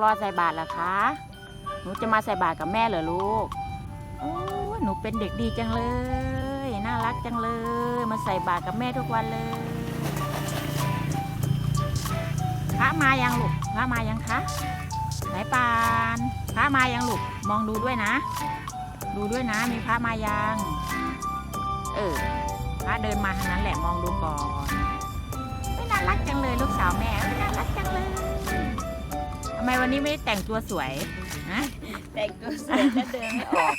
รอใส่บาตรเหรอคะ หนูจะมาใส่บาตรกับแม่เหรอลูกโอ้ยหนูเป็นเด็กดีจังเลย น่ารักจังเลย มาใส่บาตรกับแม่ทุกวันเลย พระมายังลูก พระมายังคะ ไหนปาน พระมายังลูก มองดูด้วยนะ ดูด้วยนะ มีพระมายัง เออ พระเดินมาทางนั้นแหละ มองดูก่อนน่ารักจังเลยลูกสาวแม่ น่ารักจังเลยำไมวันนี้ไม่ได้แต่งตัวสวยนะแต่งตัวสวยแล้วเดินไม่ออก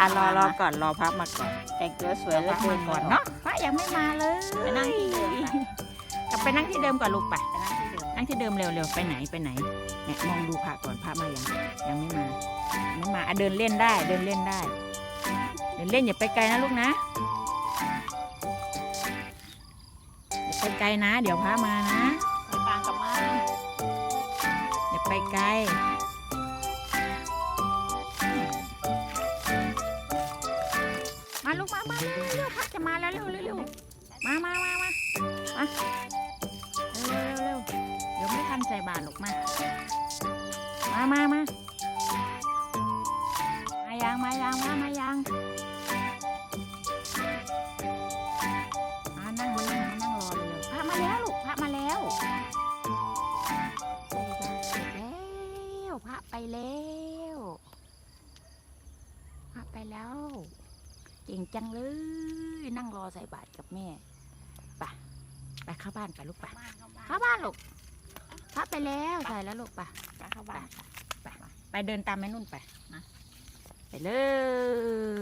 อะรอรอก่อนรอพระมาก่อน แต่งตัวสวยรอแล้วพระเดิมานก่อนไม่เนาะพระยังไม่มาเลยไปนั่งที่เดิมปะกลับไปนั่งที่เดิมก่อนลูกไปไปนั่งที่เดิมนั่งที่เดิมเร็วๆไปไหนไปไหนเนี่ยมองดูพระก่อนพระมายังยังไม่มายังไม่มาอะเดินเล่นได้เดินเล่นได้ เดินเล่นอย่าไปไกลนะลูกนะอย่าไปไกลนะ เดี๋ยวพระมานะไปปางกลับมาอย่า ไปไกล มาลูกมามาเร็วเร็วพักจะมาแล้วเร็วเร็วเร็วมามามามามาเร็วเร็วเร็วเดี๋ยวไม่ทันใส่บาตรหรอกมา มามามา มายังมายังมามายัง ไปแล้วพระไปแล้ว เก่งจังเลย นั่งรอใส่บาตรกับแม่ไปไปเข้าบ้านไปลูกไปบ้านเข้าบ้านเข้าบ้านลูกพระไปแล้วใส่แล้วลูกไปไปเข้าบ้านไปเดินตามแม่นุ่นไปนะไปเลย